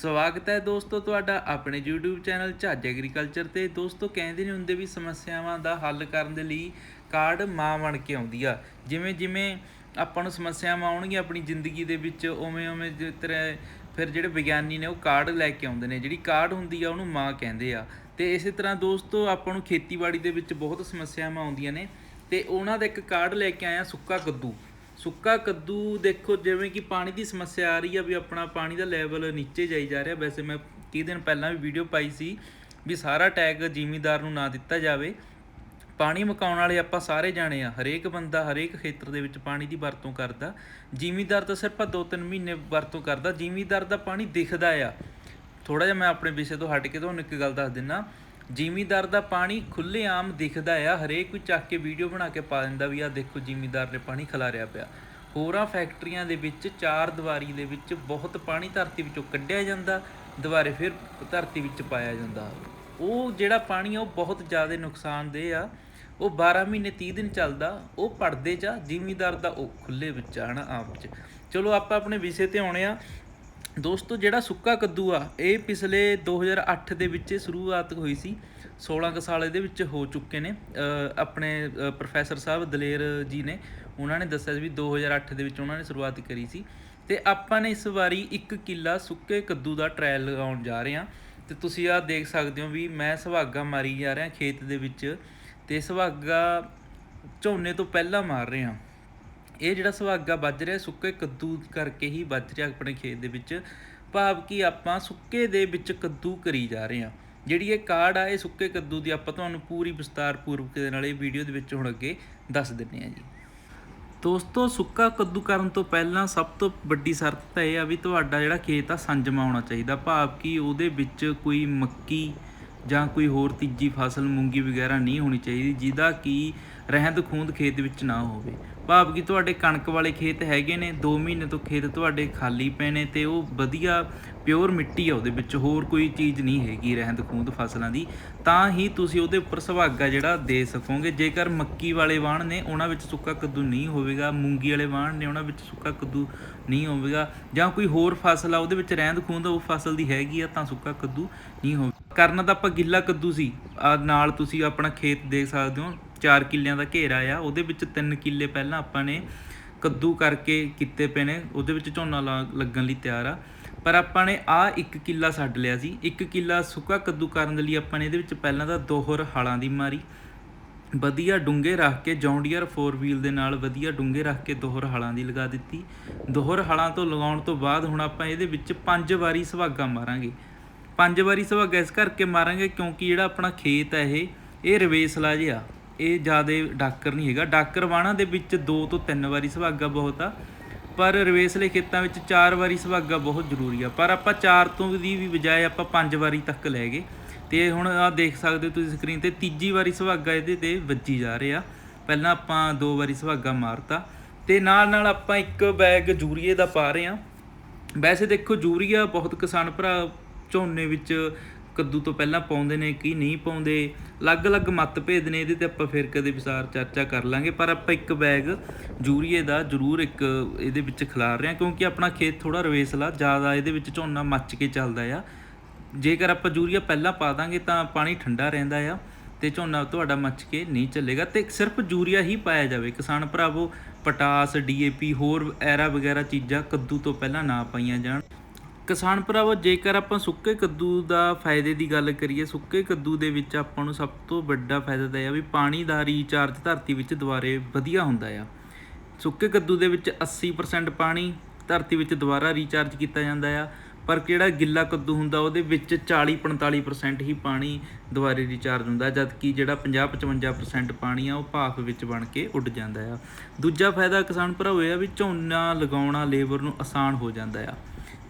ਸਵਾਗਤ ਹੈ ਦੋਸਤੋ ਤੁਹਾਡਾ ਆਪਣੇ YouTube ਚੈਨਲ ਝੱਜ ਐਗਰੀਕਲਚਰ ਤੇ। ਦੋਸਤੋ, ਕਹਿੰਦੇ ਨੇ ਹੁੰਦੇ ਵੀ ਸਮੱਸਿਆਵਾਂ ਦਾ ਹੱਲ ਕਰਨ ਦੇ ਲਈ ਕਾਰਡ ਮਾਂ ਬਣ ਕੇ ਆਉਂਦੀ ਆ। ਜਿਵੇਂ ਜਿਵੇਂ ਆਪਾਂ ਨੂੰ ਸਮੱਸਿਆਵਾਂ ਆਉਣਗੀਆਂ ਆਪਣੀ ਜ਼ਿੰਦਗੀ ਦੇ ਵਿੱਚ, ਉਵੇਂ ਉਵੇਂ ਜਿਸ ਤਰ੍ਹਾਂ ਫਿਰ ਜਿਹੜੇ ਵਿਗਿਆਨੀ ਨੇ ਉਹ ਕਾਰਡ ਲੈ ਕੇ ਆਉਂਦੇ ਨੇ। ਜਿਹੜੀ ਕਾਰਡ ਹੁੰਦੀ ਆ, ਉਹਨੂੰ ਮਾਂ ਕਹਿੰਦੇ ਆ। ਤੇ ਇਸੇ ਤਰ੍ਹਾਂ ਦੋਸਤੋ, ਆਪਾਂ ਨੂੰ ਖੇਤੀਬਾੜੀ ਦੇ ਵਿੱਚ ਬਹੁਤ ਸਮੱਸਿਆਵਾਂ ਆਉਂਦੀਆਂ ਨੇ। ਤੇ ਉਹਨਾਂ ਦਾ ਇੱਕ ਕਾਰਡ ਲੈ ਕੇ ਆਇਆ ਸੁੱਕਾ ਕੱਦੂ। ਸੁੱਕਾ ਕੱਦੂ ਦੇਖੋ, ਜਿਵੇਂ ਕਿ ਪਾਣੀ ਦੀ ਸਮੱਸਿਆ ਆ ਰਹੀ ਆ ਵੀ ਆਪਣਾ ਪਾਣੀ ਦਾ ਲੈਵਲ ਨੀਚੇ ਜਾਈ ਜਾ ਰਿਹਾ। ਵੈਸੇ ਮੈਂ ਕਈ ਦਿਨ ਪਹਿਲਾਂ ਵੀ ਵੀਡੀਓ ਪਾਈ ਸੀ ਵੀ ਸਾਰਾ ਟੈਗ ਜ਼ਿਮੀਦਾਰ ਨੂੰ ਨਾ ਦਿੱਤਾ ਜਾਵੇ। ਪਾਣੀ ਮਕਾਉਣ ਵਾਲੇ ਆਪਾਂ ਸਾਰੇ ਜਾਣੇ ਆ, ਹਰੇਕ ਬੰਦਾ ਹਰੇਕ ਖੇਤਰ ਦੇ ਵਿੱਚ ਪਾਣੀ ਦੀ ਵਰਤੋਂ ਕਰਦਾ। ਜ਼ਿਮੀਦਾਰ ਤਾਂ ਸਿਰਫ 2-3 ਮਹੀਨੇ ਵਰਤੋਂ ਕਰਦਾ। ਜ਼ਿਮੀਂਦਾਰ ਦਾ ਪਾਣੀ ਦਿਖਦਾ ਆ। ਥੋੜਾ ਜਿਹਾ ਮੈਂ ਆਪਣੇ ਵਿਸ਼ੇ ਤੋਂ ਹਟ ਕੇ ਤੁਹਾਨੂੰ ਇੱਕ ਗੱਲ ਦੱਸ ਦਿੰਨਾ। ਜ਼ਿਮੀਦਾਰ ਦਾ ਪਾਣੀ ਖੁੱਲੇ ਆਮ ਦਿਖਦਾ ਆ। ਹਰੇਕ ਕੋਈ ਚੱਕ ਕੇ ਵੀਡੀਓ ਬਣਾ ਕੇ ਪਾ ਦਿੰਦਾ ਵੀ ਆ ਦੇਖੋ ਜ਼ਿਮੀਦਾਰ ਨੇ ਪਾਣੀ ਖਿਲਾਰਿਆ ਪਿਆ। ਹੋਰਾਂ ਫੈਕਟਰੀਆਂ ਦੇ ਵਿੱਚ ਚਾਰ ਦੀਵਾਰੀ ਦੇ ਵਿੱਚ ਬਹੁਤ ਪਾਣੀ ਧਰਤੀ ਵਿੱਚੋਂ ਕੱਢਿਆ ਜਾਂਦਾ ਦੁਬਾਰੇ ਫਿਰ ਧਰਤੀ ਵਿੱਚ ਪਾਇਆ ਜਾਂਦਾ। ਉਹ ਜਿਹੜਾ ਪਾਣੀ ਆ ਉਹ ਬਹੁਤ ਜ਼ਿਆਦਾ ਨੁਕਸਾਨਦੇਹ ਆ। ਉਹ 12 ਮਹੀਨੇ 30 ਦਿਨ ਚੱਲਦਾ ਉਹ ਪੜਦੇ ਚ ਆ, ਜ਼ਿਮੀਂਦਾਰ ਦਾ ਉਹ ਖੁੱਲੇ ਵਿੱਚ ਆ ਹਨਾ ਆਪ ਚ। ਚਲੋ ਆਪਾਂ ਆਪਣੇ ਵਿਸ਼ੇ ਤੇ ਆਉਣੇ ਆ। ਦੋਸਤੋ, ਜਿਹੜਾ ਸੁੱਕਾ ਕੱਦੂ ਆ, ਇਹ ਪਿਛਲੇ 2008 ਦੇ ਵਿੱਚ ਸ਼ੁਰੂਆਤ ਹੋਈ ਸੀ। 16 ਕੁ ਸਾਲ ਇਹਦੇ ਵਿੱਚ ਹੋ ਚੁੱਕੇ ਨੇ। ਆਪਣੇ ਪ੍ਰੋਫੈਸਰ ਸਾਹਿਬ ਦਲੇਰ ਜੀ ਨੇ, ਉਹਨਾਂ ਨੇ ਦੱਸਿਆ ਸੀ ਵੀ 2008 ਦੇ ਵਿੱਚ ਉਹਨਾਂ ਨੇ ਸ਼ੁਰੂਆਤ ਕਰੀ ਸੀ। ਤੇ ਆਪਾਂ ਨੇ ਇਸ ਵਾਰੀ 1 ਕਿੱਲਾ ਸੁੱਕੇ ਕੱਦੂ ਦਾ ਟ੍ਰਾਇਲ ਲਗਾਉਣ ਜਾ ਰਹੇ ਹਾਂ। ਤੇ ਤੁਸੀਂ ਆਹ ਦੇਖ ਸਕਦੇ ਹੋ ਵੀ ਮੈਂ ਸੁਹਾਗਾ ਮਾਰੀ ਜਾ ਰਿਹਾ ਖੇਤ ਦੇ ਵਿੱਚ ਤੇ ਸੁਹਾਗਾ ਝੋਨੇ ਤੋਂ ਪਹਿਲਾਂ ਮਾਰ ਰਿਹਾ। ਇਹ ਜਿਹੜਾ ਸੁਹਾਗਾ ਵੱਜ ਰਿਹਾ, ਸੁੱਕੇ ਕੱਦੂ ਕਰਕੇ ਹੀ ਵੱਜ ਰਿਹਾ ਆਪਣੇ ਖੇਤ ਦੇ ਵਿੱਚ। ਭਾਵ ਕਿ ਆਪਾਂ ਸੁੱਕੇ ਦੇ ਵਿੱਚ ਕੱਦੂ ਕਰੀ ਜਾ ਰਹੇ ਹਾਂ। ਜਿਹੜੀ ਇਹ ਕਾਰਡ ਆ, ਇਹ ਸੁੱਕੇ ਕੱਦੂ ਦੀ ਆਪਾਂ ਤੁਹਾਨੂੰ ਪੂਰੀ ਵਿਸਤਾਰ ਪੂਰਵਕ ਦੇ ਨਾਲ ਇਹ ਵੀਡੀਓ ਦੇ ਵਿੱਚ ਹੁਣ ਅੱਗੇ ਦੱਸ ਦਿੰਨੇ ਆ ਜੀ। ਦੋਸਤੋ, ਸੁੱਕਾ ਕੱਦੂ ਕਰਨ ਤੋਂ ਪਹਿਲਾਂ ਸਭ ਤੋਂ ਵੱਡੀ ਸ਼ਰਤ ਤਾਂ ਇਹ ਆ ਵੀ ਤੁਹਾਡਾ ਜਿਹੜਾ ਖੇਤ ਆ ਸੰਜਮਾ ਹੋਣਾ ਚਾਹੀਦਾ। ਭਾਵ ਕਿ ਉਹਦੇ ਵਿੱਚ ਕੋਈ ਮੱਕੀ ਜਾਂ ਕੋਈ ਹੋਰ ਤੀਜੀ ਫਸਲ, ਮੂੰਗੀ ਵਗੈਰਾ ਨਹੀਂ ਹੋਣੀ ਚਾਹੀਦੀ, ਜਿਹਦਾ ਕਿ ਰਹਿੰਦ ਖੂੰਦ ਖੇਤ ਵਿੱਚ ਨਾ ਹੋਵੇ। ਭਾਵ ਕਿ ਤੁਹਾਡੇ ਕਣਕ ਵਾਲੇ ਖੇਤ ਹੈਗੇ ਨੇ 2 ਮਹੀਨੇ ਤੋਂ ਖੇਤ ਤੁਹਾਡੇ ਖਾਲੀ ਪਏ ਨੇ ਤੇ ਉਹ ਵਧੀਆ ਪਿਓਰ ਮਿੱਟੀ ਆ ਉਹਦੇ ਵਿੱਚ, ਹੋਰ ਕੋਈ ਚੀਜ਼ ਨਹੀਂ ਹੈਗੀ ਰਹਿੰਦ ਖੂੰਦ ਫਸਲਾਂ ਦੀ। ਤਾਂ ਹੀ ਤੁਸੀਂ ਉਹਦੇ ਉੱਪਰ ਸੁਭਾਗਾ ਜਿਹੜਾ ਦੇ ਸਕੋਗੇ। ਜੇਕਰ ਮੱਕੀ ਵਾਲੇ ਵਾਹਣ ਨੇ, ਉਹਨਾਂ ਵਿੱਚ ਸੁੱਕਾ ਕੱਦੂ ਨਹੀਂ ਹੋਵੇਗਾ, ਮੂੰਗੀ ਵਾਲੇ ਵਾਹਣ ਨੇ, ਉਹਨਾਂ ਵਿੱਚ ਸੁੱਕਾ ਕੱਦੂ ਨਹੀਂ ਹੋਵੇਗਾ, ਜਾਂ ਕੋਈ ਹੋਰ ਫਸਲ ਆ, ਉਹਦੇ ਵਿੱਚ ਰਹਿੰਦ ਖੂੰਦ ਉਹ ਫਸਲ ਦੀ ਹੈਗੀ ਆ, ਤਾਂ ਸੁੱਕਾ ਕੱਦੂ ਨਹੀਂ ਹੋਵੇ ਕਰਨਾ ਤਾਂ ਆਪਾਂ ਗਿੱਲਾ ਕੱਦੂ ਸੀ। ਆ ਨਾਲ ਤੁਸੀਂ ਆਪਣਾ ਖੇਤ ਦੇਖ ਸਕਦੇ ਹੋ। 4 ਕਿੱਲਿਆਂ ਦਾ ਘੇਰਾ ਆ, ਉਹਦੇ ਵਿੱਚ 3 ਕਿੱਲੇ ਪਹਿਲਾਂ ਆਪਾਂ ਨੇ ਕੱਦੂ ਕਰਕੇ ਕੀਤੇ ਪਏ ਨੇ, ਉਹਦੇ ਵਿੱਚ ਝੋਨਾ ਲਾ- ਲੱਗਣ ਲਈ ਤਿਆਰ ਆ। ਪਰ ਆਪਾਂ ਨੇ ਆ 1 ਕਿੱਲਾ ਛੱਡ ਲਿਆ ਸੀ। 1 ਕਿੱਲਾ ਸੁੱਕਾ ਕੱਦੂ ਕਰਨ ਦੇ ਲਈ ਆਪਾਂ ਨੇ ਇਹਦੇ ਵਿੱਚ ਪਹਿਲਾਂ ਤਾਂ ਦੋਹਰ ਹਾਲਾਂ ਦੀ ਮਾਰੀ। ਵਧੀਆ ਡੂੰਘੇ ਰੱਖ ਕੇ ਜੌਂਡੀਅਰ 4 ਵੀਲ ਦੇ ਨਾਲ ਵਧੀਆ ਡੂੰਘੇ ਰੱਖ ਕੇ ਦੋਹਰ ਹਲਾਂ ਦੀ ਲਗਾ ਦਿੱਤੀ। ਦੋਹਰ ਹਲਾਂ ਤੋਂ ਲਗਾਉਣ ਤੋਂ ਬਾਅਦ ਹੁਣ ਆਪਾਂ ਇਹਦੇ ਵਿੱਚ ਪੰਜ ਵਾਰੀ ਸੁਹਾਗਾ ਮਾਰਾਂਗੇ। ਪੰਜ ਵਾਰੀ ਸੁਹਾਗਾ ਇਸ ਕਰਕੇ ਮਾਰਾਂਗੇ ਕਿਉਂਕਿ ਜਿਹੜਾ ਆਪਣਾ ਖੇਤ ਹੈ ਇਹ ਇਹ ਰਵੇਸਲਾ ਜਿਹਾ। ਇਹ ਜ਼ਿਆਦਾ ਡਾਕਰ ਨਹੀਂ ਹੈਗਾ। ਡਾਕਰ ਵਾਣਾ ਦੇ ਵਿੱਚ ਦੋ ਤੋਂ ਤਿੰਨ ਵਾਰੀ ਸੁਹਾਗਾ ਬਹੁਤ ਆ, ਪਰ ਰਵੇਸਲੇ ਖੇਤਾਂ ਵਿੱਚ ਚਾਰ ਵਾਰੀ ਸੁਹਾਗਾ ਬਹੁਤ ਜ਼ਰੂਰੀ ਆ। ਪਰ ਆਪਾਂ ਚਾਰ ਤੋਂ ਦੀ ਵੀ ਬਜਾਏ ਆਪਾਂ ਪੰਜ ਵਾਰੀ ਤੱਕ ਲੈ ਗਏ। ਤੇ ਹੁਣ ਆ ਦੇਖ ਸਕਦੇ ਹੋ ਤੁਸੀਂ ਸਕਰੀਨ ਤੇ ਤੀਜੀ ਵਾਰੀ ਸੁਹਾਗਾ ਇਹਦੇ ਤੇ ਵੱਜੀ ਜਾ ਰਿਹਾ। ਪਹਿਲਾਂ ਆਪਾਂ ਦੋ ਵਾਰੀ ਸੁਹਾਗਾ ਮਾਰਤਾ। ਤੇ ਨਾਲ ਨਾਲ ਆਪਾਂ ਇੱਕ ਬੈਗ ਯੂਰੀਏ ਦਾ ਪਾ ਰਹੇ ਆ ਵੈਸੇ ਦੇਖੋ ਯੂਰੀਆ ਬਹੁਤ ਕਿਸਾਨ ਭਰਾ ਝੋਨੇ ਵਿੱਚ ਕੱਦੂ ਤੋਂ ਪਹਿਲਾਂ ਪਾਉਂਦੇ ਨੇ ਕੀ ਨਹੀਂ ਪਾਉਂਦੇ, ਅਲੱਗ-ਅਲੱਗ ਮਤਭੇਦ ਨੇ ਇਹਦੇ ਤੇ ਆਪਾਂ ਫਿਰ ਕਦੇ ਵਿਚਾਰ ਚਰਚਾ ਕਰ ਲਾਂਗੇ, ਪਰ ਆਪਾਂ ਇੱਕ ਬੈਗ ਯੂਰੀਏ ਦਾ ਜ਼ਰੂਰ ਇੱਕ ਇਹਦੇ ਵਿੱਚ ਖਿਲਾਰ ਰਹੇ ਹਾਂ, ਕਿਉਂਕਿ ਆਪਣਾ ਖੇਤ ਥੋੜਾ ਰਵੇਸਲਾ, ਜ਼ਿਆਦਾ ਇਹਦੇ ਵਿੱਚ ਝੋਨਾ ਮੱਚ ਕੇ ਚੱਲਦਾ ਆ। ਜੇਕਰ ਆਪਾਂ ਯੂਰੀਆ ਪਹਿਲਾਂ ਪਾ ਦਾਂਗੇ ਤਾਂ ਪਾਣੀ ਠੰਡਾ ਰਹਿੰਦਾ ਆ ਤੇ ਝੋਨਾ ਤੁਹਾਡਾ ਮੱਚ ਕੇ ਨਹੀਂ ਚੱਲੇਗਾ ਤੇ ਸਿਰਫ ਯੂਰੀਆ ਹੀ ਪਾਇਆ ਜਾਵੇ। ਕਿਸਾਨ ਭਰਾਵੋ, ਪਟਾਸ ਡੀਏਪੀ ਹੋਰ ਐਰਾ ਵਗੈਰਾ ਚੀਜ਼ਾਂ ਕੱਦੂ ਤੋਂ ਪਹਿਲਾਂ ਨਾ ਪਾਈਆਂ ਜਾਣ। ਕਿਸਾਨ ਭਰਾਵੋ, ਜੇਕਰ ਆਪਾਂ ਸੁੱਕੇ ਕੱਦੂ ਦਾ ਫਾਇਦੇ ਦੀ ਗੱਲ ਕਰੀਏ, ਸੁੱਕੇ ਕੱਦੂ ਦੇ ਵਿੱਚ ਆਪਾਂ ਨੂੰ ਸਭ ਤੋਂ ਵੱਡਾ ਫਾਇਦਾ ਤਾਂ ਇਹ ਆ ਵੀ ਪਾਣੀ ਦਾ ਰੀਚਾਰਜ ਧਰਤੀ ਵਿੱਚ ਦੁਬਾਰੇ ਵਧੀਆ ਹੁੰਦਾ ਆ। ਸੁੱਕੇ ਕੱਦੂ ਦੇ ਵਿੱਚ 80% ਪਾਣੀ ਧਰਤੀ ਵਿੱਚ ਦੁਬਾਰਾ ਰੀਚਾਰਜ ਕੀਤਾ ਜਾਂਦਾ ਆ, ਪਰ ਜਿਹੜਾ ਗਿੱਲਾ ਕੱਦੂ ਹੁੰਦਾ, ਉਹਦੇ ਵਿੱਚ 40-45% ਹੀ ਪਾਣੀ ਦੁਬਾਰੇ ਰੀਚਾਰਜ ਹੁੰਦਾ ਜਦ ਕਿ ਜਿਹੜਾ 50-55% ਪਾਣੀ ਆ, ਉਹ ਭਾਫ ਵਿੱਚ ਬਣ ਕੇ ਉੱਡ ਜਾਂਦਾ ਆ। ਦੂਜਾ ਫਾਇਦਾ ਕਿਸਾਨ ਭਰਾਵੋ ਇਹ ਆ ਵੀ ਝੋਨਾ ਲਗਾਉਣਾ, ਲੇਬਰ ਨੂੰ ਆਸਾਨ ਹੋ ਜਾਂਦਾ ਆ।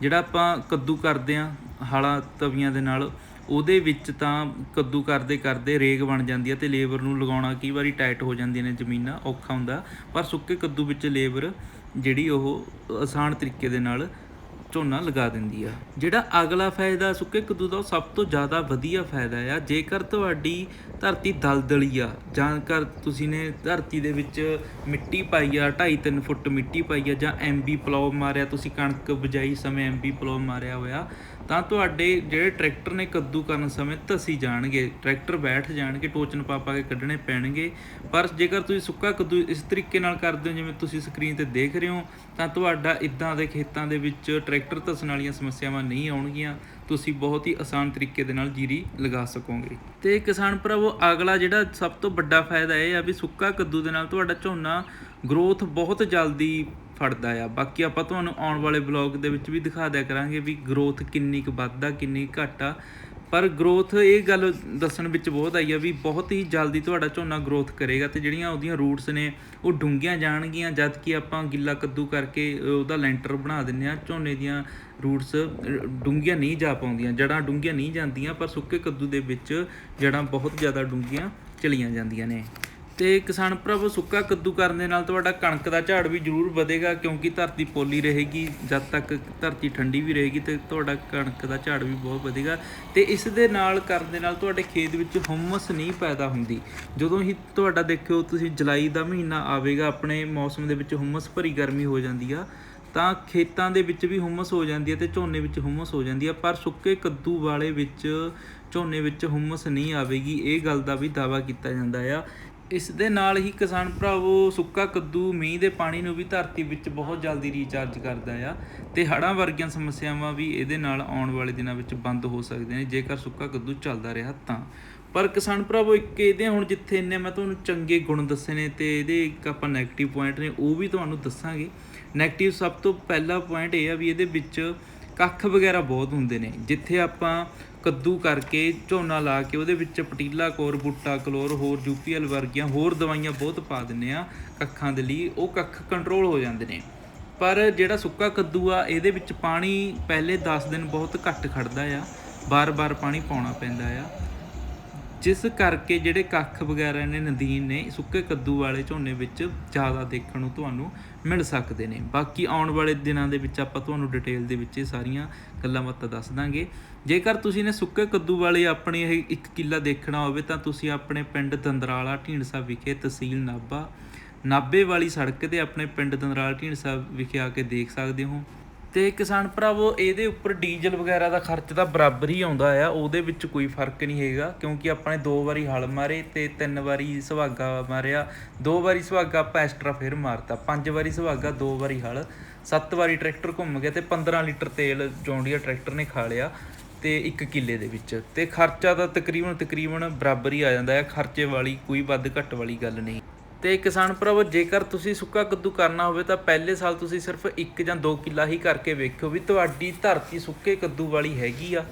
ਜਿਹੜਾ ਆਪਾਂ ਕੱਦੂ ਕਰਦੇ ਆ ਹਾਲਾਂ ਤਵੀਆਂ ਦੇ ਨਾਲ, ਉਹਦੇ ਵਿੱਚ ਤਾਂ ਕੱਦੂ ਕਰਦੇ ਕਰਦੇ ਰੇਗ ਬਣ ਜਾਂਦੀ ਹੈ ਤੇ ਲੇਬਰ ਨੂੰ ਲਗਾਉਣਾ ਕਈ ਵਾਰੀ ਟਾਈਟ ਹੋ ਜਾਂਦੀਆਂ ਨੇ ਜ਼ਮੀਨਾਂ, ਔਖਾ ਹੁੰਦਾ। ਪਰ ਸੁੱਕੇ ਕੱਦੂ ਵਿੱਚ ਲੇਬਰ ਜਿਹੜੀ ਉਹ ਆਸਾਨ ਤਰੀਕੇ ਦੇ ਨਾਲ ਝੋਨਾ ਲਗਾ ਦਿੰਦੀ ਆ। ਜਿਹੜਾ ਅਗਲਾ ਫਾਇਦਾ ਸੁੱਕੇ ਕੱਦੂ ਦਾ, ਉਹ ਸਭ ਤੋਂ ਜ਼ਿਆਦਾ ਵਧੀਆ ਫਾਇਦਾ ਆ। ਜੇਕਰ ਤੁਹਾਡੀ ਧਰਤੀ ਦਲਦਲੀ ਆ, ਜਾਂ ਕਰ ਤੁਸੀਂ ਨੇ ਧਰਤੀ ਦੇ ਵਿੱਚ ਮਿੱਟੀ ਪਾਈ ਆ 2.5-3 ਫੁੱਟ ਮਿੱਟੀ ਪਾਈ ਆ, ਜਾਂ ਐਮਬੀ ਪਲੋ ਮਾਰਿਆ, ਤੁਸੀਂ ਕਣਕ ਬਜਾਈ ਸਮੇਂ ਐਮਬੀ ਪਲੋ ਮਾਰਿਆ ਹੋਇਆ ਤਾਂ ਤੁਹਾਡੇ ਜਿਹੜੇ ਟਰੈਕਟਰ ਨੇ ਕੱਦੂ ਕਰਨ ਸਮੇਂ ਧਸੀ ਜਾਣਗੇ, ਟਰੈਕਟਰ ਬੈਠ ਜਾਣਗੇ, ਟੋਚਨ ਪਾ ਪਾ ਕੇ ਕੱਢਣੇ ਪੈਣਗੇ। ਪਰ ਜੇਕਰ ਤੁਸੀਂ ਸੁੱਕਾ ਕੱਦੂ ਇਸ ਤਰੀਕੇ ਨਾਲ ਕਰਦੇ ਹੋ, ਜਿਵੇਂ ਤੁਸੀਂ ਸਕਰੀਨ ਤੇ ਦੇਖ ਰਹੇ ਹੋ, ਤਾਂ ਤੁਹਾਡਾ ਇਦਾਂ ਦੇ ਖੇਤਾਂ ਦੇ ਵਿੱਚ ਟਰੈਕਟਰ ਧਸਣ ਵਾਲੀਆਂ ਸਮੱਸਿਆਵਾਂ ਨਹੀਂ ਆਉਣਗੀਆਂ। ਤੁਸੀਂ ਬਹੁਤ ਹੀ ਆਸਾਨ ਤਰੀਕੇ ਦੇ ਨਾਲ ਜੀਰੀ ਲਗਾ ਸਕੋਗੇ। ਤੇ ਕਿਸਾਨ ਭਰਾਵੋ, ਅਗਲਾ ਜਿਹੜਾ ਸਭ ਤੋਂ ਵੱਡਾ ਫਾਇਦਾ ਇਹ ਆ ਵੀ ਸੁੱਕਾ ਕੱਦੂ ਦੇ ਨਾਲ ਤੁਹਾਡਾ ਝੋਨਾ ਗਰੋਥ ਬਹੁਤ ਜਲਦੀ ਫੜਦਾ ਆ। ਬਾਕੀ ਆਪਾਂ ਤੁਹਾਨੂੰ ਆਉਣ ਵਾਲੇ ਬਲੌਗ ਦੇ ਵਿੱਚ ਵੀ ਦਿਖਾ ਦਿਆ ਕਰਾਂਗੇ ਵੀ ਗਰੋਥ ਕਿੰਨੀ ਕੁ ਵੱਧਦਾ, ਕਿੰਨੀ ਕੁ ਘੱਟ ਆ। ਪਰ ਗਰੋਥ ਇਹ ਗੱਲ ਦੱਸਣ ਵਿੱਚ ਬਹੁਤ ਆਈ ਆ ਵੀ ਬਹੁਤ ਹੀ ਜਲਦੀ ਤੁਹਾਡਾ ਝੋਨਾ ਗਰੋਥ ਕਰੇਗਾ ਤੇ ਜਿਹੜੀਆਂ ਉਹਦੀਆਂ ਰੂਟਸ ਨੇ, ਉਹ ਡੂੰਘੀਆਂ ਜਾਣਗੀਆਂ, ਜਦ ਕਿ ਆਪਾਂ ਗਿੱਲਾ ਕੱਦੂ ਕਰਕੇ ਉਹਦਾ ਲੈਂਟਰ ਬਣਾ ਦਿੰਨੇ ਆ ਝੋਨੇ ਦੀਆਂ ਰੂਟਸ ਡੂੰਘੀਆਂ ਨਹੀਂ ਜਾ ਪਾਉਂਦੀਆਂ ਜੜਾਂ ਡੂੰਘੀਆਂ ਨਹੀਂ ਜਾਂਦੀਆਂ, ਪਰ ਸੁੱਕੇ ਕੱਦੂ ਦੇ ਵਿੱਚ ਜੜਾਂ ਬਹੁਤ ਜ਼ਿਆਦਾ ਡੂੰਘੀਆਂ ਚਲੀਆਂ ਜਾਂਦੀਆਂ ਨੇ। ਤੇ ਕਿਸਾਨ ਭਰਾਵੋ ਸੁੱਕਾ ਕੱਦੂ ਕਰਨ ਦੇ ਨਾਲ ਤੁਹਾਡਾ ਕਣਕ ਦਾ ਝਾੜ ਵੀ ਜ਼ਰੂਰ ਵਧੇਗਾ ਕਿਉਂਕਿ ਧਰਤੀ ਪੋਲੀ ਰਹੇਗੀ, ਜਦ ਤੱਕ ਧਰਤੀ ਠੰਡੀ ਵੀ ਰਹੇਗੀ ਤੇ ਤੁਹਾਡਾ ਕਣਕ ਦਾ ਝਾੜ ਵੀ ਬਹੁਤ ਵਧੇਗਾ ਤੇ ਇਸ ਦੇ ਨਾਲ ਕਰਨ ਦੇ ਨਾਲ ਤੁਹਾਡੇ ਖੇਤ ਵਿੱਚ ਹੁਮਸ ਨਹੀਂ ਪੈਦਾ ਹੁੰਦੀ। ਜਦੋਂ ਹੀ ਤੁਹਾਡਾ ਦੇਖਿਓ ਤੁਸੀਂ ਜੁਲਾਈ ਦਾ ਮਹੀਨਾ ਆਵੇਗਾ, ਆਪਣੇ ਮੌਸਮ ਦੇ ਵਿੱਚ ਹੁਮਸ ਭਰੀ ਗਰਮੀ ਹੋ ਜਾਂਦੀ ਆ, ਤਾਂ ਖੇਤਾਂ ਦੇ ਵਿੱਚ ਵੀ ਹੁਮਸ ਹੋ ਜਾਂਦੀ ਹੈ ਤੇ ਝੋਨੇ ਵਿੱਚ ਹੁਮਸ ਹੋ ਜਾਂਦੀ ਹੈ ਪਰ ਸੁੱਕੇ ਕੱਦੂ ਵਾਲੇ ਵਿੱਚ, ਝੋਨੇ ਵਿੱਚ ਹੁਮਸ ਨਹੀਂ ਆਵੇਗੀ, ਇਹ ਗੱਲ ਦਾ ਵੀ ਦਾਵਾ ਕੀਤਾ ਜਾਂਦਾ ਆ। ਇਸ ਦੇ ਨਾਲ ਹੀ ਕਿਸਾਨ ਭਰਾਵੋ, ਸੁੱਕਾ ਕੱਦੂ, ਮੀਂਹ ਦੇ ਪਾਣੀ ਨੂੰ ਵੀ ਧਰਤੀ ਵਿੱਚ ਬਹੁਤ ਜਲਦੀ ਰੀਚਾਰਜ ਕਰਦਾ ਆ ਤੇ ਹੜ੍ਹਾਂ ਵਰਗੀਆਂ ਸਮੱਸਿਆਵਾਂ ਵੀ ਇਹਦੇ ਨਾਲ ਆਉਣ ਵਾਲੇ ਦਿਨਾਂ ਵਿੱਚ ਬੰਦ ਹੋ ਸਕਦੇ ਨੇ, ਜੇਕਰ ਸੁੱਕਾ ਕੱਦੂ ਚੱਲਦਾ ਰਿਹਾ ਤਾਂ। ਪਰ ਕਿਸਾਨ ਭਰਾਵੋ, ਇੱਕ ਇਹਦੇ ਹੁਣ ਜਿੱਥੇ ਇੰਨੇ ਮੈਂ ਤੁਹਾਨੂੰ ਚੰਗੇ ਗੁਣ ਦੱਸੇ ਨੇ ਤੇ ਇਹਦੇ ਇੱਕ ਆਪਾਂ 네ਗੇਟਿਵ ਪੁਆਇੰਟ ਨੇ, ਉਹ ਵੀ ਤੁਹਾਨੂੰ ਦੱਸਾਂਗੇ। 네ਗੇਟਿਵ ਸਭ ਤੋਂ ਪਹਿਲਾ ਪੁਆਇੰਟ ਇਹ ਆ ਵੀ ਇਹਦੇ ਵਿੱਚ ਕੱਖ ਵਗੈਰਾ ਬਹੁਤ ਹੁੰਦੇ ਨੇ, ਜਿੱਥੇ ਆਪਾਂ ਕੱਦੂ ਕਰਕੇ ਝੋਨਾ ਲਾ ਕੇ ਉਹਦੇ ਵਿੱਚ ਪਟੀਲਾ, ਕੋਰ, ਬੂਟਾ, ਕਲੋਰ, ਹੋਰ ਯੂਪੀਐਲ ਵਰਗੀਆਂ ਹੋਰ ਦਵਾਈਆਂ ਬਹੁਤ ਪਾ ਦਿੰਨੇ ਆ ਕੱਖਾਂ ਦੇ ਲਈ, ਉਹ ਕੱਖ ਕੰਟਰੋਲ ਹੋ ਜਾਂਦੇ ਨੇ। ਪਰ ਜਿਹੜਾ ਸੁੱਕਾ ਕੱਦੂ ਆ, ਇਹਦੇ ਵਿੱਚ ਪਾਣੀ ਪਹਿਲੇ 10 ਦਿਨ ਬਹੁਤ ਘੱਟ ਖੜਦਾ ਆ, ਬਾਰ-ਬਾਰ ਪਾਣੀ ਪਾਉਣਾ ਪੈਂਦਾ ਆ। ਜਿਸ ਕਰਕੇ ਜਿਹੜੇ ਕੱਖ ਵਗੈਰਾ ਨੇ, ਨਦੀਨ ਨੇ, ਸੁੱਕੇ ਕੱਦੂ ਵਾਲੇ ਝੋਨੇ ਵਿੱਚ ਜ਼ਿਆਦਾ ਦੇਖਣ ਨੂੰ ਤੁਹਾਨੂੰ ਮਿਲ ਸਕਦੇ ਨੇ। ਬਾਕੀ ਆਉਣ ਵਾਲੇ ਦਿਨਾਂ ਦੇ ਵਿੱਚ ਆਪਾਂ ਤੁਹਾਨੂੰ ਡਿਟੇਲ ਦੇ ਵਿੱਚ ਇਹ ਸਾਰੀਆਂ ਗੱਲਾਂ ਬਾਤਾਂ ਦੱਸ ਦਾਂਗੇ। ਜੇਕਰ ਤੁਸੀਂ ਨੇ ਸੁੱਕੇ ਕੱਦੂ ਵਾਲੇ ਆਪਣੇ ਇਹ ਇੱਕ ਕਿੱਲਾ ਦੇਖਣਾ ਹੋਵੇ ਤਾਂ ਤੁਸੀਂ ਆਪਣੇ ਪਿੰਡ ਦੰਦਰਾਲਾ ਢੀਂਡਸਾ ਵਿਖੇ ਤਹਿਸੀਲ ਨਾਭਾ, ਨਾਭੇ ਵਾਲੀ ਸੜਕ ਤੇ ਆਪਣੇ ਪਿੰਡ ਦੰਦਰਾਲ ਢੀਂਡਸਾ ਵਿਖੇ ਆ ਕੇ ਦੇਖ ਸਕਦੇ ਹੋ। ਤੇ ਕਿਸਾਨ ਭਰਾਵੋ, ਇਹਦੇ ਉੱਪਰ ਡੀਜ਼ਲ ਵਗੈਰਾ ਦਾ ਖਰਚ ਤਾਂ ਬਰਾਬਰ ਹੀ ਆਉਂਦਾ ਆ, ਉਹਦੇ ਵਿੱਚ ਕੋਈ ਫ਼ਰਕ ਨਹੀਂ ਹੈਗਾ, ਕਿਉਂਕਿ ਆਪਾਂ ਨੇ ਦੋ ਵਾਰੀ ਹਲ ਮਾਰੇ ਤੇ ਤਿੰਨ ਵਾਰੀ ਸੁਹਾਗਾ ਮਾਰਿਆ, ਦੋ ਵਾਰੀ ਸੁਹਾਗਾ ਆਪਾਂ ਐਕਸਟਰਾ ਫੇਰ ਮਾਰਤਾ, ਪੰਜ ਵਾਰੀ ਸੁਹਾਗਾ, ਦੋ ਵਾਰੀ ਹਲ, ਸੱਤ ਵਾਰੀ ਟਰੈਕਟਰ ਘੁੰਮ ਗਿਆ ਤੇ 15 ਲੀਟਰ ਤੇਲ ਜੌਂਡੀਆ ਟਰੈਕਟਰ ਨੇ ਖਾ ਲਿਆ ਤੇ ਇੱਕ ਕਿੱਲੇ ਦੇ ਵਿੱਚ। ਤੇ ਖਰਚਾ ਤਾਂ ਤਕਰੀਬਨ ਤਕਰੀਬਨ ਬਰਾਬਰ ਹੀ ਆ ਜਾਂਦਾ ਹੈ ਖਰਚੇ ਵਾਲੀ ਕੋਈ ਵੱਧ ਘੱਟ ਵਾਲੀ ਗੱਲ ਨਹੀਂ ਤੇ ਕਿਸਾਨ ਭਰਾਵੋ, ਜੇਕਰ ਤੁਸੀਂ ਸੁੱਕਾ ਕੱਦੂ ਕਰਨਾ ਹੋਵੇ ਤਾਂ ਪਹਿਲੇ ਸਾਲ ਤੁਸੀਂ ਸਿਰਫ 1 ਜਾਂ 2 ਕਿੱਲਾ ਹੀ ਕਰਕੇ ਵੇਖਿਓ ਵੀ ਤੁਹਾਡੀ ਧਰਤੀ ਸੁੱਕੇ ਕੱਦੂ ਵਾਲੀ ਹੈਗੀ ਆ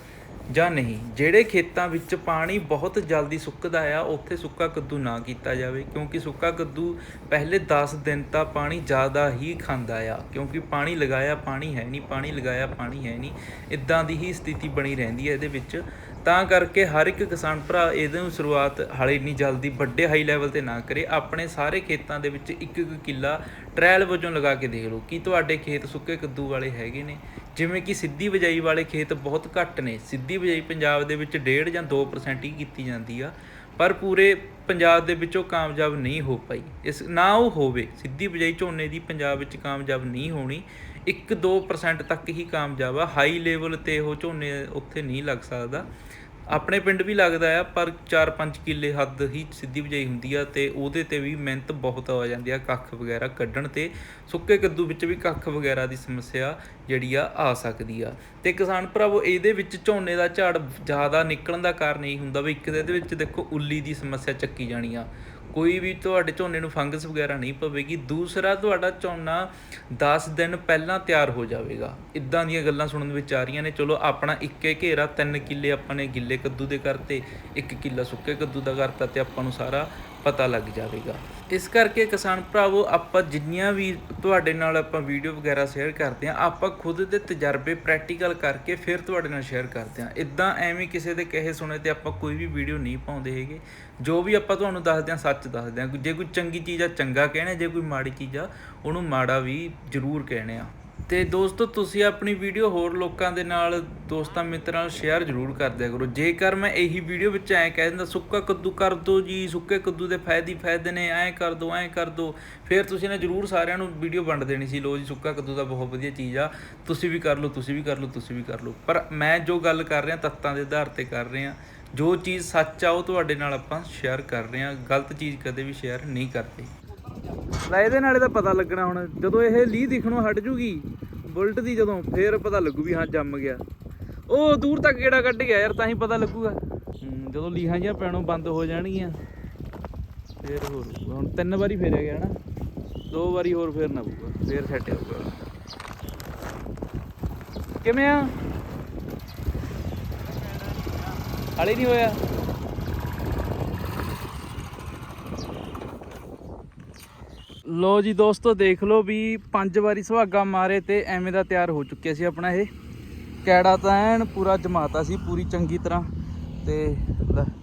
ਜਾਂ ਨਹੀਂ। ਜਿਹੜੇ ਖੇਤਾਂ ਵਿੱਚ ਪਾਣੀ ਬਹੁਤ ਜਲਦੀ ਸੁੱਕਦਾ ਆ, ਉੱਥੇ ਸੁੱਕਾ ਕੱਦੂ ਨਾ ਕੀਤਾ ਜਾਵੇ, ਕਿਉਂਕਿ ਸੁੱਕਾ ਕੱਦੂ ਪਹਿਲੇ 10 ਦਿਨ ਤਾਂ ਪਾਣੀ ਜ਼ਿਆਦਾ ਹੀ ਖਾਂਦਾ ਆ, ਕਿਉਂਕਿ ਪਾਣੀ ਲਗਾਇਆ ਪਾਣੀ ਹੈ ਨਹੀਂ, ਪਾਣੀ ਲਗਾਇਆ ਪਾਣੀ ਹੈ ਨਹੀਂ ਇਦਾਂ ਦੀ ਹੀ ਸਥਿਤੀ ਬਣੀ ਰਹਿੰਦੀ ਹੈ ਇਹਦੇ ਵਿੱਚ। ਤਾਂ ਕਰਕੇ ਹਰ ਇੱਕ ਕਿਸਾਨ ਭਰਾ ਇਹਦੇ ਨੂੰ ਸ਼ੁਰੂਆਤ ਹਾਲੇ ਇੰਨੀ ਜਲਦੀ ਵੱਡੇ ਹਾਈ ਲੈਵਲ ਤੇ ਨਾ ਕਰੇ, ਆਪਣੇ ਸਾਰੇ ਖੇਤਾਂ ਦੇ ਵਿੱਚ ਇੱਕ ਇੱਕ ਕਿੱਲਾ ਟ੍ਰਾਇਲ ਵਜੋਂ ਲਗਾ ਕੇ ਦੇਖ ਲਓ। ਕਿ ਤੁਹਾਡੇ ਖੇਤ ਸੁੱਕੇ ਕੱਦੂ ਵਾਲੇ ਹੈਗੇ ਨੇ? ਜਿਵੇਂ ਕਿ ਸਿੱਧੀ ਬਜਾਈ ਵਾਲੇ ਖੇਤ ਬਹੁਤ ਘੱਟ ਨੇ। ਸਿੱਧੀ ਬਜਾਈ ਪੰਜਾਬ ਦੇ ਵਿੱਚ 1.5 ਜਾਂ 2% ਹੀ ਕੀਤੀ ਜਾਂਦੀ ਆ। ਪਰ ਪੂਰੇ ਪੰਜਾਬ ਦੇ ਵਿੱਚੋਂ ਕਾਮਯਾਬ ਨਹੀਂ ਹੋ ਪਾਈ। ਇਸ, ਨਾ ਉਹ ਹੋਵੇ, ਸਿੱਧੀ ਬਜਾਈ ਝੋਨੇ ਦੀ ਪੰਜਾਬ ਵਿੱਚ ਕਾਮਯਾਬ ਨਹੀਂ ਹੋਣੀ 1-2% ਤੱਕ ਹੀ ਕਾਮਯਾਬ ਆ। ਹਾਈ ਲੈਵਲ ਤੇ ਉਹ ਝੋਨੇ ਉੱਥੇ ਨਹੀਂ ਲੱਗ ਸਕਦਾ। ਆਪਣੇ ਪਿੰਡ ਵੀ ਲੱਗਦਾ ਆ, ਪਰ 4-5 ਕਿੱਲੇ ਹੱਦ ਹੀ ਸਿੱਧੀ ਬਜਾਈ ਹੁੰਦੀ ਆ ਤੇ ਉਹਦੇ ਤੇ ਵੀ ਮਿਹਨਤ ਬਹੁਤ ਆ ਜਾਂਦੀ ਆ ਕੱਖ ਵਗੈਰਾ ਕੱਢਣ ਤੇ। ਸੁੱਕੇ ਕੱਦੂ ਵਿੱਚ ਵੀ ਕੱਖ ਵਗੈਰਾ ਦੀ ਸਮੱਸਿਆ ਜਿਹੜੀ ਆ ਆ ਸਕਦੀ ਆ। ਤੇ ਕਿਸਾਨ ਭਰਾਵੋ, ਇਹਦੇ ਵਿੱਚ ਝੋਨੇ ਦਾ ਝਾੜ ਜ਼ਿਆਦਾ ਨਿਕਲਣ ਦਾ ਕਾਰਨ ਇਹ ਹੁੰਦਾ ਵੀ ਇੱਕ ਤਾਂ ਇਹਦੇ ਵਿੱਚ ਦੇਖੋ ਉੱਲੀ ਦੀ ਸਮੱਸਿਆ ਚੱਕੀ ਜਾਣੀ ਆ। ਕੋਈ ਵੀ ਤੁਹਾਡੇ ਝੋਨੇ ਨੂੰ ਫੰਗਸ ਵਗੈਰਾ ਨਹੀਂ ਪਵੇਗੀ, ਦੂਸਰਾ ਤੁਹਾਡਾ ਝੋਨਾ 10 ਦਿਨ ਪਹਿਲਾਂ ਤਿਆਰ ਹੋ ਜਾਵੇਗਾ। ਇਦਾਂ ਦੀਆਂ ਗੱਲਾਂ ਸੁਣਨ ਵਿੱਚ ਆ ਰਹੀਆਂ ਨੇ। ਚਲੋ, ਆਪਣਾ ਇੱਕੇ ਘੇਰਾ 3 ਕਿੱਲੇ ਆਪਾਂ ਨੇ ਗਿੱਲੇ ਕੱਦੂ ਦੇ ਕਰਤੇ 1 ਕਿੱਲਾ ਸੁੱਕੇ ਕੱਦੂ ਦਾ ਕਰਤਾ ਤੇ ਆਪਾਂ ਨੂੰ ਸਾਰਾ ਪਤਾ ਲੱਗ ਜਾਵੇਗਾ। ਇਸ ਕਰਕੇ ਕਿਸਾਨ ਭਰਾਵੋ, ਆਪਾਂ ਜਿੰਨੀਆਂ ਵੀ ਤੁਹਾਡੇ ਨਾਲ ਆਪਾਂ ਵੀਡੀਓ ਵਗੈਰਾ ਸ਼ੇਅਰ ਕਰਦੇ ਆ ਆਪਾਂ ਖੁਦ ਦੇ ਤਜਰਬੇ ਪ੍ਰੈਕਟੀਕਲ ਕਰਕੇ ਫਿਰ ਤੁਹਾਡੇ ਨਾਲ ਸ਼ੇਅਰ ਕਰਦੇ ਆ ਇਦਾਂ ਐਵੇਂ ਕਿਸੇ ਦੇ ਕਹੇ ਸੁਣੇ ਤੇ ਆਪਾਂ ਕੋਈ ਵੀ ਵੀਡੀਓ ਨਹੀਂ ਪਾਉਂਦੇ ਹੈਗੇ। ਜੋ ਵੀ ਆਪਾਂ ਤੁਹਾਨੂੰ ਦੱਸਦੇ ਆ ਸੱਚ ਦੱਸਦੇ ਆ ਜੇ ਕੋਈ ਚੰਗੀ ਚੀਜ਼ ਆ, ਚੰਗਾ ਕਹਿਣਾ, ਜੇ ਕੋਈ ਮਾੜੀ ਚੀਜ਼ ਆ, ਉਹਨੂੰ ਮਾੜਾ ਵੀ ਜ਼ਰੂਰ ਕਹਿਣੇ ਆ। ਤੇ ਦੋਸਤੋ, ਤੁਸੀਂ ਆਪਣੀ ਵੀਡੀਓ ਹੋਰ ਲੋਕਾਂ ਦੇ ਨਾਲ, ਦੋਸਤਾਂ, ਮਿੱਤਰਾਂ ਨਾਲ ਸ਼ੇਅਰ ਜ਼ਰੂਰ ਕਰ ਦਿਆ ਕਰੋ। ਜੇਕਰ ਮੈਂ ਇਹੀ ਵੀਡੀਓ ਵਿੱਚ ਐਂ ਕਹਿ ਦਿੰਦਾ, ਸੁੱਕਾ ਕੱਦੂ ਕਰ ਦੋ ਜੀ, ਸੁੱਕੇ ਕੱਦੂ ਦੇ ਫਾਇਦੇ ਹੀ ਫਾਇਦੇ ਨੇ, ਐਂ ਕਰ ਦੋ, ਐਂ ਕਰ ਦੋ। ਫਿਰ ਤੁਸੀਂ ਨੇ ਜ਼ਰੂਰ ਸਾਰਿਆਂ ਨੂੰ ਵੀਡੀਓ ਵੰਡ ਦੇਣੀ ਸੀ ਲੋ ਜੀ, ਸੁੱਕਾ ਕੱਦੂ ਦਾ ਬਹੁਤ ਵਧੀਆ ਚੀਜ਼ ਆ, ਤੁਸੀਂ ਵੀ ਕਰ ਲਓ, ਤੁਸੀਂ ਵੀ ਕਰ ਲਓ, ਤੁਸੀਂ ਵੀ ਕਰ ਲਓ। ਪਰ ਮੈਂ ਜੋ ਗੱਲ ਕਰ ਰਿਹਾ, ਤੱਤਾਂ ਦੇ ਆਧਾਰ ਤੇ ਕਰ ਰਿਹਾ। ਜੋ ਚੀਜ਼ ਸੱਚ ਆ, ਉਹ ਤੁਹਾਡੇ ਨਾਲ ਆਪਾਂ ਸ਼ੇਅਰ ਕਰ ਰਹੇ ਹਾਂ। ਗਲਤ ਚੀਜ਼ ਕਦੇ ਵੀ ਸ਼ੇਅਰ ਨਹੀਂ ਕਰਦੇ। ਲੈ, ਇਹਦੇ ਨਾਲ ਤਾਂ ਪਤਾ ਲੱਗਣਾ ਹੁਣ। ਜਦੋਂ ਇਹ ਲੀ ਦਿਖਣੋਂ ਹਟ ਜੂਗੀ, ਬੁਲਟ ਦੀ ਜਦੋਂ, ਫੇਰ ਪਤਾ ਲੱਗੂ ਵੀ ਹਾਂ, ਜੰਮ ਗਿਆ। ਉਹ ਦੂਰ ਤੱਕ ਕਿਹੜਾ ਕੱਢ ਗਿਆ ਯਾਰ, ਤਾਂ ਹੀ ਪਤਾ ਲੱਗੂਗਾ। ਜਦੋਂ ਲੀਹਾਂ ਜਿਹੀਆਂ ਪੈਣੋਂ ਬੰਦ ਹੋ ਜਾਣਗੀਆਂ, ਫੇਰ ਹੋਰ ਹੋਊਗਾ। ਹੁਣ ਤਿੰਨ ਵਾਰੀ ਫੇਰਿਆ ਗਿਆ ਨਾ, ਦੋ ਵਾਰੀ ਹੋਰ ਫੇਰਨਾ ਪਊਗਾ, ਫੇਰ ਸੈੱਟ ਹੋਊਗਾ। ਕਿਵੇਂ ਆ? ਹਾਲੇ ਨਹੀਂ ਹੋਇਆ। ਲੋ ਜੀ ਦੋਸਤੋ, ਦੇਖ ਲਓ ਵੀ ਪੰਜ ਵਾਰੀ ਸੁਹਾਗਾ ਮਾਰੇ ਤੇ ਐਵੇਂ ਦਾ ਤਿਆਰ ਹੋ ਚੁੱਕਿਆ ਸੀ ਆਪਣਾ ਇਹ। ਕੈੜਾ ਤਾਂ ਐਨ ਪੂਰਾ ਜਮਾਤਾ ਸੀ, ਪੂਰੀ ਚੰਗੀ ਤਰ੍ਹਾਂ। ਤੇ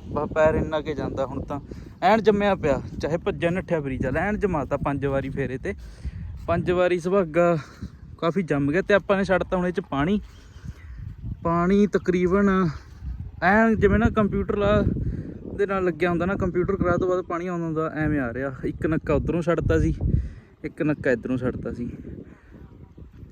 ਬਾ ਪੈਰ ਇੰਨਾ ਕੇ ਜਾਂਦਾ ਹੁਣ ਤਾਂ। ਐਨ ਜੰਮਿਆ ਪਿਆ, ਚਾਹੇ ਭੱਜਿਆ ਨੱਠਿਆ ਫਰੀ ਚੱਲ ਐਨ ਜਮਾਤਾ ਪੰਜ ਵਾਰੀ ਫੇਰੇ ਤੇ। ਪੰਜ ਵਾਰੀ ਸੁਹਾਗਾ ਕਾਫੀ ਜੰਮ ਗਿਆ ਤੇ ਆਪਾਂ ਨੇ ਛੱਡਤਾ ਹੁਣ ਇਹ ਚ ਪਾਣੀ। ਪਾਣੀ ਤਕਰੀਬਨ ਐਨ ਜਿਵੇਂ ਨਾ ਕੰਪਿਊਟਰ ਲਾ ਦੇ ਨਾਲ ਲੱਗਿਆ ਹੁੰਦਾ ਨਾ ਕੰਪਿਊਟਰ ਕਰਾ ਤੋਂ ਬਾਅਦ ਪਾਣੀ ਆਉਂਦਾ ਹੁੰਦਾ, ਐਵੇਂ ਆ ਰਿਹਾ। ਇੱਕ ਨੱਕਾ ਉਧਰੋਂ ਛੱਡਤਾ ਸੀ, ਇੱਕ ਨੱਕਾ ਇਧਰੋਂ ਛੱਡਤਾ ਸੀ।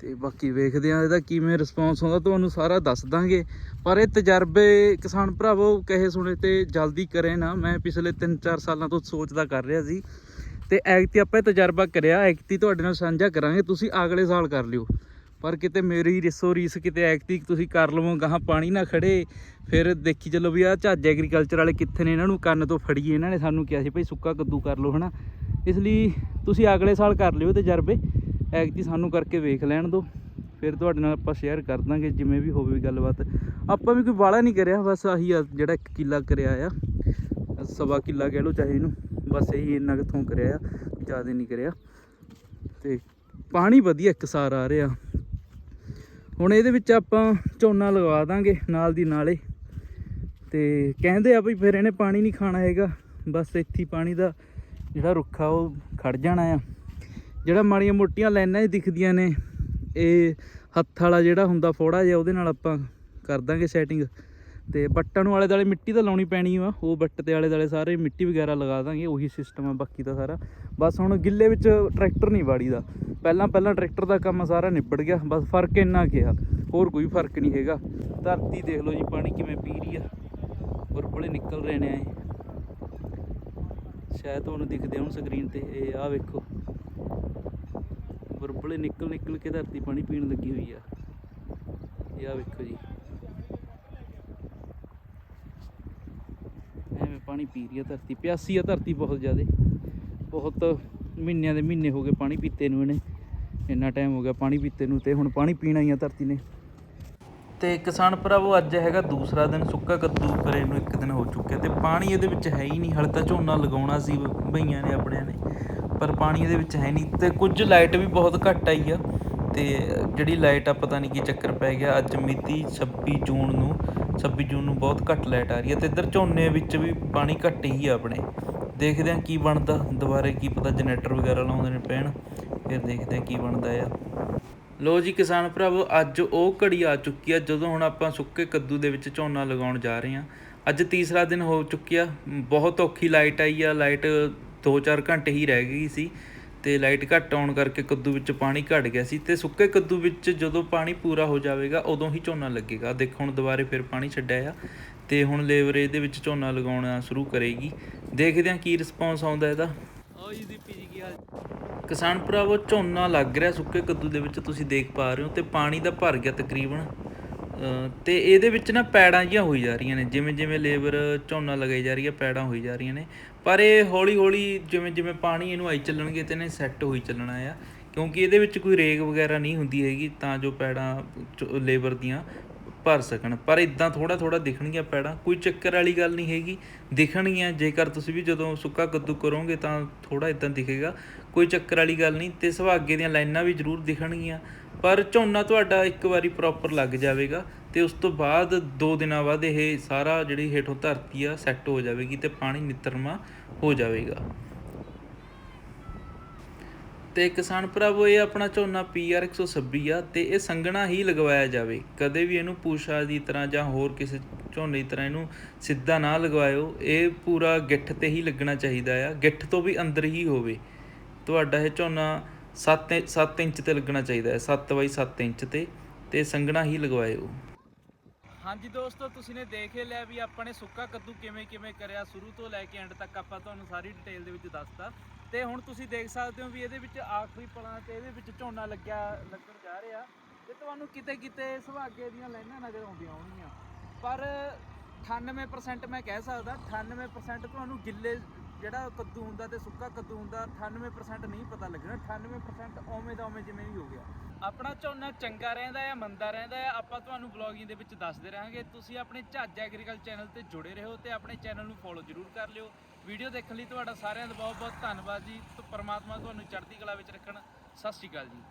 ਤੇ ਬਾਕੀ ਵੇਖਦੇ ਆ ਇਹਦਾ ਕਿਵੇਂ ਰਿਸਪੌਂਸ ਆਉਂਦਾ, ਤੁਹਾਨੂੰ ਸਾਰਾ ਦੱਸ ਦਾਂਗੇ। ਪਰ ਇਹ ਤਜਰਬੇ, ਕਿਸਾਨ ਭਰਾਵੋ, ਕਹੇ ਸੁਣੇ ਤੇ ਜਲਦੀ ਕਰੇ ਨਾ। ਮੈਂ ਪਿਛਲੇ 3-4 ਸਾਲਾਂ ਤੋਂ ਸੋਚਦਾ ਕਰ ਰਿਹਾ ਸੀ। ਤੇ ਐਕਤੀ ਆਪਾਂ ਇਹ ਤਜਰਬਾ ਕਰਿਆ ਐਕਤੀ ਤੁਹਾਡੇ ਨਾਲ ਸਾਂਝਾ ਕਰਾਂਗੇ। ਤੁਸੀਂ ਅਗਲੇ ਸਾਲ ਕਰ ਲਿਓ। ਪਰ ਕਿਤੇ ਮੇਰੀ ਰਿਸੋ ਰੀਸ ਕਿਤੇ ਐਕਤੀ ਤੁਸੀਂ ਕਰ ਲਵੋ, ਗਾਹਾਂ ਪਾਣੀ ਨਾ ਖੜੇ। ਫਿਰ ਦੇਖੀ ਚੱਲੋ ਵੀ ਆ ਝੱਜ ਐਗਰੀਕਲਚਰ ਵਾਲੇ ਕਿੱਥੇ ਨੇ, ਇਹਨਾਂ ਨੂੰ ਕੰਨ ਤੋਂ ਫੜੀਏ। ਇਹਨਾਂ ਨੇ ਸਾਨੂੰ ਕਿਹਾ ਸੀ, ਭਾਈ ਸੁੱਕਾ ਕੱਦੂ ਕਰ ਲਓ, ਹਨਾ? ਇਸ ਲਈ ਤੁਸੀਂ ਅਗਲੇ ਸਾਲ ਕਰ ਲਿਓ ਤਜਰਬੇ। ਐਕਤੀ ਸਾਨੂੰ ਕਰਕੇ ਵੇਖ ਲੈਣ ਦਿਓ ਫਿਰ ਤੁਹਾਡੇ ਨਾਲ ਆਪਾਂ ਸ਼ੇਅਰ ਕਰ ਦਾਂਗੇ, ਜਿਵੇਂ ਵੀ ਹੋਵੇ ਗੱਲਬਾਤ। ਆਪਾਂ ਵੀ ਕੋਈ ਵਾਲਾ ਨਹੀਂ ਕਰਿਆ, ਬਸ ਆਹੀ ਜਿਹੜਾ ਇੱਕ ਕਿੱਲਾ ਕਰਿਆ ਆ। ਸਵਾ ਕਿੱਲਾ ਕਹਿ ਲਓ ਚਾਹੇ ਇਹਨੂੰ। ਬਸ ਇਹੀ ਇੰਨਾ ਕਿਥੋਂ ਕਰਿਆ ਆ, ਜ਼ਿਆਦਾ ਨਹੀਂ ਕਰਿਆ। ਤੇ ਪਾਣੀ ਵਧੀਆ ਇੱਕ ਸਾਰ ਆ ਰਿਹਾ। ਹੁਣ ਇਹਦੇ ਵਿੱਚ ਆਪਾਂ ਝੋਨਾ ਲਗਵਾ ਦਾਂਗੇ ਨਾਲ ਦੀ ਨਾਲੇ। ਤੇ ਕਹਿੰਦੇ ਆ ਵੀ ਫਿਰ ਇਹਨੇ ਪਾਣੀ ਨਹੀਂ ਖਾਣਾ ਹੈਗਾ। ਬਸ ਇੱਥੇ ਪਾਣੀ ਦਾ ਜਿਹੜਾ ਰੁੱਖਾ ਉਹ ਖੜ ਜਾਣਾ ਆ। ਜਿਹੜਾ ਮਾੜੀਆਂ ਮੋਟੀਆਂ ਲਾਈਨਾਂ ਹੀ ਦਿਖਦੀਆਂ ਨੇ, ਇਹ ਹੱਥ ਵਾਲਾ ਜਿਹੜਾ ਹੁੰਦਾ ਫੋੜਾ ਜਿਹਾ, ਉਹਦੇ ਨਾਲ ਆਪਾਂ ਕਰ ਦਾਂਗੇ ਸੈਟਿੰਗ। ਤੇ ਬੱਟਾਂ ਨੂੰ ਆਲੇ ਦਾਲੇ ਮਿੱਟੀ ਤਾਂ ਲਾਉਣੀ ਪੈਣੀ ਆ, ਉਹ ਬੱਟ ਦੇ ਆਲੇ ਦਾਲੇ ਸਾਰੇ ਮਿੱਟੀ ਵਗੈਰਾ ਲਗਾ ਦਾਂਗੇ, ਉਹੀ ਸਿਸਟਮ ਆ ਬਾਕੀ ਦਾ ਸਾਰਾ। ਬਸ ਹੁਣ ਗਿੱਲੇ ਵਿੱਚ ਟਰੈਕਟਰ ਨਹੀਂ ਵਾੜੀ ਦਾ ਪਹਿਲਾਂ ਪਹਿਲਾਂ ਟਰੈਕਟਰ ਦਾ ਕੰਮ ਸਾਰਾ ਨਿਬੜ ਗਿਆ, ਬਸ ਫ਼ਰਕ ਇੰਨਾ ਕਿਹਾ ਹੋਰ ਕੋਈ ਫ਼ਰਕ ਨਹੀਂ ਹੈਗਾ। ਧਰਤੀ ਦੇਖ ਲਓ ਜੀ, ਪਾਣੀ ਕਿਵੇਂ ਪੀ ਰਹੀ ਆ। ਬੁਰਬੁਲੇ ਨਿਕਲ ਰਹੇ ਨੇ ਐਂ ਸ਼ਾਇਦ ਤੁਹਾਨੂੰ ਦਿਖਦੇ ਹੁਣ ਸਕਰੀਨ ਤੇ, ਇਹ ਆ ਵੇਖੋ। ਬੁਰਬੁਲੇ ਨਿਕਲ ਨਿਕਲ ਕੇ ਧਰਤੀ ਪਾਣੀ ਪੀਣ ਲੱਗੀ ਹੋਈ ਆ। ਇਹ ਆ ਵੇਖੋ ਜੀ ਐਵੇਂ ਪਾਣੀ ਪੀ ਰਹੀ ਆ ਧਰਤੀ, ਪਿਆਸੀ ਆ ਧਰਤੀ ਬਹੁਤ ਜ਼ਿਆਦੇ। ਬਹੁਤ ਮਹੀਨਿਆਂ ਦੇ ਮਹੀਨੇ ਹੋ ਗਏ ਪਾਣੀ ਪੀਤੇ ਨੂੰ ਇਹਨੇ। ਇੰਨਾ ਟਾਈਮ ਹੋ ਗਿਆ ਪਾਣੀ ਪੀਤੇ ਨੂੰ ਤੇ ਹੁਣ ਪਾਣੀ ਪੀਣਾ ਹੀ ਆ ਧਰਤੀ ਨੇ। ਤੇ ਕਿਸਾਨ ਭਰਾਵੋ, ਅੱਜ ਹੈਗਾ ਦੂਸਰਾ ਦਿਨ, ਸੁੱਕਾ ਕੱਦੂ ਕਰੇ ਨੂੰ ਇੱਕ ਦਿਨ ਹੋ ਚੁੱਕਿਆ ਤੇ ਪਾਣੀ ਇਹਦੇ ਵਿੱਚ ਹੈ ਹੀ ਨਹੀਂ। ਹਲੇ ਤਾਂ ਝੋਨਾ ਲਗਾਉਣਾ ਸੀ ਭਈਆਂ ਨੇ ਆਪਣਿਆਂ ਨੇ, ਪਰ ਪਾਣੀ ਇਹਦੇ ਵਿੱਚ ਹੈ ਨਹੀਂ। ਤੇ ਕੁਝ ਲਾਈਟ ਵੀ ਬਹੁਤ ਘੱਟ ਆਈ ਆ। ਤੇ ਜਿਹੜੀ ਲਾਈਟ ਆ, ਪਤਾ ਨਹੀਂ ਕੀ ਚੱਕਰ ਪੈ ਗਿਆ। ਅੱਜ ਮਿਤੀ 26 ਜੂਨ ਨੂੰ 26 ਜੂਨ ਨੂੰ ਬਹੁਤ ਘੱਟ ਲਾਈਟ ਆ ਰਹੀ ਹੈ ਤੇ ਇੱਧਰ ਝੋਨੇ ਵਿੱਚ ਵੀ ਪਾਣੀ ਘੱਟ ਹੀ ਆ ਆਪਣੇ। ਦੇਖਦੇ ਹਾਂ ਕੀ ਬਣਦਾ। ਦੁਬਾਰੇ ਕੀ ਪਤਾ ਜਨਰੇਟਰ ਵਗੈਰਾ ਲਾਉਂਦੇ ਨੇ ਪੈਣ। ਫਿਰ ਦੇਖਦੇ ਹਾਂ ਕੀ ਬਣਦਾ ਆ। ਲੋ ਜੀ ਕਿਸਾਨ ਭਰਾਵੋ, ਅੱਜ ਉਹ ਘੜੀ ਆ ਚੁੱਕੀ ਆ ਜਦੋਂ ਹੁਣ ਆਪਾਂ ਸੁੱਕੇ ਕੱਦੂ ਦੇ ਵਿੱਚ ਝੋਨਾ ਲਗਾਉਣ ਜਾ ਰਹੇ ਹਾਂ। ਅੱਜ ਤੀਸਰਾ ਦਿਨ ਹੋ ਚੁੱਕਿਆ। ਬਹੁਤ ਔਖੀ ਲਾਈਟ ਆਈ ਆ। ਲਾਈਟ 2-4 ਘੰਟੇ ਹੀ ਰਹਿ ਗਈ ਸੀ। ਤੇ ਲਾਈਟ ਘੱਟ ਆਉਣ ਕਰਕੇ ਕੱਦੂ ਵਿੱਚ ਪਾਣੀ ਘਟ ਗਿਆ ਸੀ ਤੇ ਸੁੱਕੇ ਕੱਦੂ ਵਿੱਚ ਜਦੋਂ ਪਾਣੀ ਪੂਰਾ ਹੋ ਜਾਵੇਗਾ ਉਦੋਂ ਹੀ ਝੋਨਾ ਲੱਗੇਗਾ। ਦੇਖੋ ਹੁਣ ਦੁਬਾਰੇ ਫਿਰ ਪਾਣੀ ਛੱਡਿਆ ਆ ਤੇ ਹੁਣ ਲੇਬਰ ਇਹਦੇ ਵਿੱਚ ਝੋਨਾ ਲਗਾਉਣਾ ਸ਼ੁਰੂ ਕਰੇਗੀ। ਦੇਖਦੇ ਹਾਂ ਕੀ ਰਿਸਪੌਂਸ ਆਉਂਦਾ ਇਹਦਾ। ਓ ਜੀ ਦੀਪੀ ਜੀ ਕੀ ਹਾਲ ਕਿਸਾਨ ਭਰਾਵੋ ਝੋਨਾ ਲੱਗ ਰਿਹਾ ਸੁੱਕੇ ਕੱਦੂ ਦੇ ਵਿੱਚ ਤੁਸੀਂ ਦੇਖ ਪਾ ਰਹੇ ਹੋ ਤੇ ਪਾਣੀ ਦਾ ਭਰ ਗਿਆ ਤਕਰੀਬਨ। ਤੇ ਇਹਦੇ ਵਿੱਚ ਨਾ ਪੈੜਾਂ ਜੀਆਂ ਹੋਈ ਜਾ ਰਹੀਆਂ ਨੇ ਜਿਵੇਂ ਜਿਵੇਂ ਲੇਬਰ ਝੋਨਾ ਲਗਾਈ ਜਾ ਰਹੀ ਹੈ ਪੈੜਾਂ ਹੋਈ ਜਾ ਰਹੀਆਂ ਨੇ। ਪਰ ਇਹ ਹੌਲੀ ਹੌਲੀ ਜਿਵੇਂ ਜਿਵੇਂ ਪਾਣੀ ਇਹਨੂੰ ਆਈ ਚੱਲਣਗੇ ਤੇ ਇਹਨੇ ਸੈੱਟ ਹੋਈ ਚੱਲਣਾ ਆ। ਕਿਉਂਕਿ ਇਹਦੇ ਵਿੱਚ ਕੋਈ ਰੇਗ ਵਗੈਰਾ ਨਹੀਂ ਹੁੰਦੀ ਹੈਗੀ, ਤਾਂ ਜੋ ਪੈੜਾਂ ਲੇਬਰ ਦੀਆਂ ਭਰ ਸਕਣ। ਪਰ ਇਦਾਂ ਥੋੜਾ ਥੋੜਾ ਦਿਖਣਗੀਆਂ ਪੈੜਾਂ। ਕੋਈ ਚੱਕਰ ਵਾਲੀ ਗੱਲ ਨਹੀਂ ਹੈਗੀ। ਦਿਖਣਗੀਆਂ, ਜੇਕਰ ਤੁਸੀਂ ਵੀ ਜਦੋਂ ਸੁੱਕਾ ਕੱਦੂ ਕਰੋਗੇ ਤਾਂ ਥੋੜਾ ਇਦਾਂ ਦਿਖੇਗਾ। ਕੋਈ ਚੱਕਰ ਵਾਲੀ ਗੱਲ ਨਹੀਂ ਤੇ ਸੁਹਾਗੇ ਦੀਆਂ ਲਾਈਨਾਂ ਵੀ ਜ਼ਰੂਰ ਦਿਖਣਗੀਆਂ। ਪਰ ਝੋਨਾ ਤੁਹਾਡਾ ਇੱਕ ਵਾਰੀ ਪ੍ਰੋਪਰ ਲੱਗ ਜਾਵੇਗਾ। ਅਤੇ ਉਸ ਤੋਂ ਬਾਅਦ ਦੋ ਦਿਨਾਂ ਬਾਅਦ ਇਹ ਸਾਰਾ ਜਿਹੜੀ ਹੇਠੋਂ ਧਰਤੀ ਆ ਸੈੱਟ ਹੋ ਜਾਵੇਗੀ ਅਤੇ ਪਾਣੀ ਨਿਤਰਮਾ ਹੋ ਜਾਵੇਗਾ। ਤੇ ਕਿਸਾਨ ਭਰਾਵੋ, ਇਹ ਆਪਣਾ ਝੋਨਾ PR 126 ਆ ਤੇ ਇਹ ਸੰਘਣਾ ਹੀ ਲਗਵਾਇਆ ਜਾਵੇ। ਕਦੇ ਵੀ ਇਹਨੂੰ ਪੂਸ਼ਾ ਦੀ ਤਰ੍ਹਾਂ ਜਾਂ ਹੋਰ ਕਿਸੇ ਝੋਨੇ ਦੀ ਤਰ੍ਹਾਂ ਇਹਨੂੰ ਸਿੱਧਾ ਨਾ ਲਗਵਾਇਓ, ਇਹ ਪੂਰਾ ਗਿੱਠ ਤੇ ਹੀ ਲੱਗਣਾ ਚਾਹੀਦਾ ਆ। ਗਿੱਠ ਤੋਂ ਵੀ ਅੰਦਰ ਹੀ ਹੋਵੇ। ਤੁਹਾਡਾ ਇਹ ਝੋਨਾ 7 7 ਇੰਚ ਤੇ ਲੱਗਣਾ ਚਾਹੀਦਾ ਹੈ 7 ਬਾਈ 7 ਇੰਚ ਤੇ ਤੇ ਸੰਘਣਾ ਹੀ ਲਗਵਾਇਓ। ਹਾਂਜੀ ਦੋਸਤੋ, ਤੁਸੀਂ ਨੇ ਦੇਖ ਹੀ ਲਿਆ ਵੀ ਆਪਾਂ ਨੇ ਸੁੱਕਾ ਕੱਦੂ ਕਿਵੇਂ ਕਿਵੇਂ ਕਰਿਆ। ਸ਼ੁਰੂ ਤੋਂ ਲੈ ਕੇ ਐਂਡ ਤੱਕ ਆਪਾਂ ਤੁਹਾਨੂੰ ਸਾਰੀ ਡਿਟੇਲ ਦੇ ਵਿੱਚ ਦੱਸਤਾ। ਤੇ ਹੁਣ ਤੁਸੀਂ ਦੇਖ ਸਕਦੇ ਹੋ ਵੀ ਇਹਦੇ ਵਿੱਚ ਆਖਰੀ ਪਲਾਂ ਤੇ ਇਹਦੇ ਵਿੱਚ ਝੋਨਾ ਲੱਗਿਆ, ਲੱਗਣ ਜਾ ਰਿਹਾ। ਤੇ ਤੁਹਾਨੂੰ ਕਿਤੇ ਕਿਤੇ ਸੁਹਾਗੇ ਦੀਆਂ ਲਾਈਨਾਂ ਨਜ਼ਰ ਆਉਂਦੀਆਂ ਹੋਣਗੀਆਂ। ਪਰ 98% ਮੈਂ ਕਹਿ ਸਕਦਾ 98% ਤੁਹਾਨੂੰ ਗਿੱਲੇ ਜਿਹੜਾ ਕੱਦੂ ਹੁੰਦਾ ਤੇ ਸੁੱਕਾ ਕੱਦੂ ਹੁੰਦਾ 98% ਨਹੀਂ ਪਤਾ ਲੱਗਣਾ 98% ਓਵੇਂ ਦਾ ਓਵੇਂ ਜਿਵੇਂ ਵੀ ਹੋ ਗਿਆ। ਆਪਣਾ ਝੋਨਾ ਚੰਗਾ ਰਹਿੰਦਾ ਹੈ ਮੰਦਾ ਰਹਿੰਦਾ ਹੈ ਆਪਾਂ ਤੁਹਾਨੂੰ ਵਲੌਗਿੰਗ ਦੇ ਵਿੱਚ ਦੱਸਦੇ ਰਹਾਂਗੇ। ਤੁਸੀਂ ਆਪਣੇ ਝੱਜ ਐਗਰੀਕਲਚਰ ਚੈਨਲ ਤੇ ਜੁੜੇ ਰਹੋ ਤੇ ਆਪਣੇ ਚੈਨਲ ਨੂੰ ਫੋਲੋ ਜ਼ਰੂਰ ਕਰ ਲਿਓ। ਵੀਡੀਓ ਦੇਖਣ ਲਈ ਤੁਹਾਡਾ ਸਾਰਿਆਂ ਦਾ ਬਹੁਤ ਬਹੁਤ ਧੰਨਵਾਦ ਜੀ। ਤੇ ਪਰਮਾਤਮਾ ਤੁਹਾਨੂੰ ਚੜ੍ਹਦੀ ਕਲਾ ਵਿੱਚ ਰੱਖਣ। ਸਤਿ ਸ਼੍ਰੀ ਅਕਾਲ ਜੀ।